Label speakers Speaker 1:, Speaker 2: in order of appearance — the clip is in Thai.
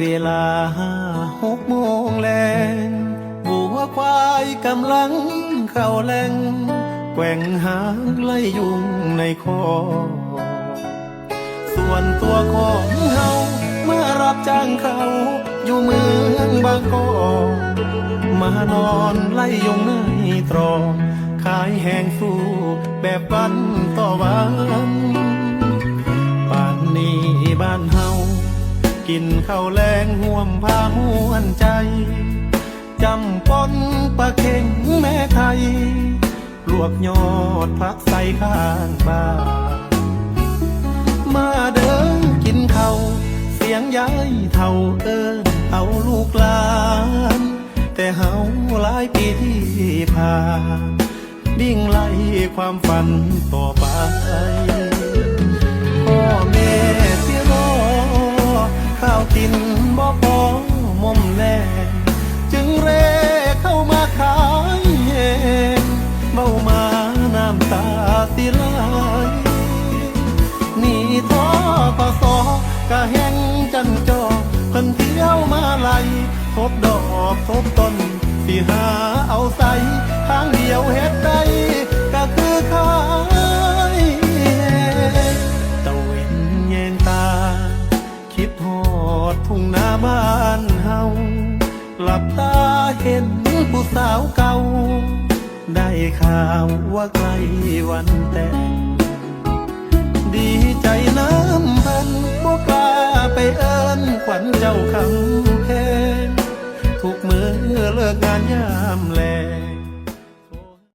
Speaker 1: เวลาห้าหกโมงแลงบัวควายกำลังเข้าแหลงแกว่งหางไล่ยุงในคอ ส่วนตัวของเฮาเมื่อรับจ้างเขาอยู่เมืองบางกอกมานอนไล่ยุงในตรองขายแหงสู้แบบวันต่อวัน กินข้าวแรงห่วมพาห่วนใจจำปนปลาเข็งแม่ไทยลวกยอดพักใส่ข้างบ้านมาเดินกินข้าวเสียงย้ายเท่าเอินเอาลูกหลาน แต่เฮาหลายปีที่ผ่านดิ่งไล่ความฝันต่อไป กินบ่พอมอมแลจึงเร่เข้ามาขายเองเมามาน้ำตาสิไหลหนีท้อกสอกะแห้งจันจอเพิ่นเที่ยวมาไล่ทบดอกทบต้น ดทุ่งนาบ้านเฮาหลับตาเห็นผู้สาวเก่า ได้ข่าวว่าใกล้วันแต่งดีใจน้ำพันบ่กล้าไปเอิ้นขวัญเจ้าคำแพงทุกมือเลิกงานยามแล